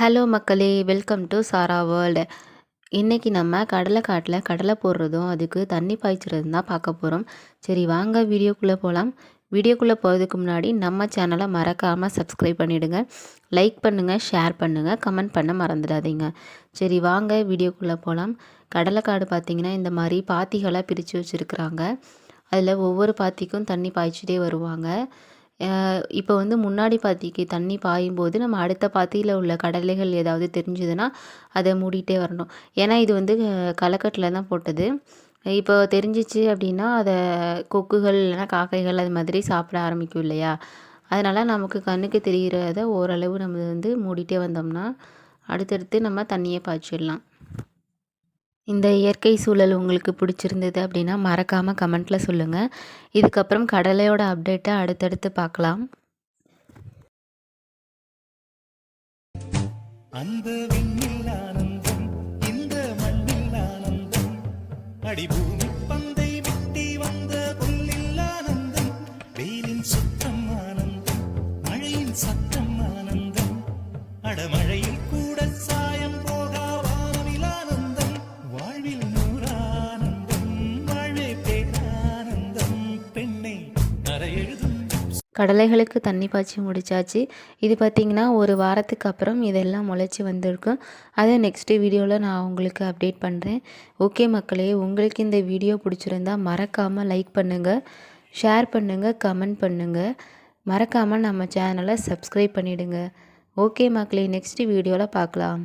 Hello மக்களே welcome to Sarah world இன்றைக்கி நம்ம கடலைக்காட்டில் கடலை போடுறதும் அதுக்கு தண்ணி பாய்ச்சுறதும் தான் பார்க்க போகிறோம் சரி வாங்க வீடியோக்குள்ளே போகலாம் வீடியோக்குள்ளே போகிறதுக்கு முன்னாடி நம்ம சேனலை மறக்காமல் சப்ஸ்கிரைப் பண்ணிவிடுங்க லைக் பண்ணுங்கள் ஷேர் பண்ணுங்கள் கமெண்ட் பண்ண மறந்துடாதீங்க. சரி வாங்க வீடியோக்குள்ளே போகலாம் கடலைக்காடு பார்த்திங்கன்னா இந்த மாதிரி பாத்திகளாக பிரித்து வச்சுருக்குறாங்க. அதில் ஒவ்வொரு பாத்திக்கும் தண்ணி பாய்ச்சிட்டே வருவாங்க. இப்போ வந்து முன்னாடி பாத்திக்கு தண்ணி பாயும் போது நம்ம அடுத்த பாத்தியில் உள்ள கடலைகள் ஏதாவது தெரிஞ்சுதுன்னா அதை மூடிட்டே வரணும். ஏன்னா இது வந்து களக்கட்டில் தான் போட்டது. இப்போ தெரிஞ்சிச்சு அப்படின்னா அதை கொக்குகள் இல்லைன்னா காக்கைகள் அது மாதிரி சாப்பிட ஆரம்பிக்கும் இல்லையா? அதனால் நமக்கு கண்ணுக்கு தெரிகிறத ஓரளவு நம்ம வந்து மூடிட்டே வந்தோம்னா அடுத்தடுத்து நம்ம தண்ணியை பாய்ச்சிடலாம். இந்த இயற்கை சூழல் உங்களுக்கு பிடிச்சிருந்தது அப்படின்னா மறக்காமல் கமெண்ட்டில் சொல்லுங்கள் இதுக்கப்புறம் கடலையோட அப்டேட்டை அடுத்தடுத்து பார்க்கலாம். அந்த விண்ணில் ஆனந்தம் இந்த மண்ணில் ஆனந்தம். அடிபூமி பந்தை விட்டி வந்த புல்லில் ஆனந்தம். வெயிலின் சுத்தம் ஆனந்தம் மழையின் சத்தம் கடலைகளுக்கு தண்ணி பாய்ச்சி முடிச்சாச்சு. இது பார்த்திங்கன்னா ஒரு வாரத்துக்கு அப்புறம் இதெல்லாம் முளைச்சி வந்திருக்கும். அதை நெக்ஸ்ட்டு வீடியோவில் நான் உங்களுக்கு அப்டேட் பண்ணுறேன் ஓகே மக்களே உங்களுக்கு இந்த வீடியோ பிடிச்சிருந்தா மறக்காமல் லைக் பண்ணுங்கள் ஷேர் பண்ணுங்கள் கமெண்ட் பண்ணுங்கள் மறக்காமல் நம்ம சேனலை சப்ஸ்கிரைப் பண்ணிவிடுங்க ஓகே மக்களே நெக்ஸ்ட் வீடியோவில் பார்க்கலாம்.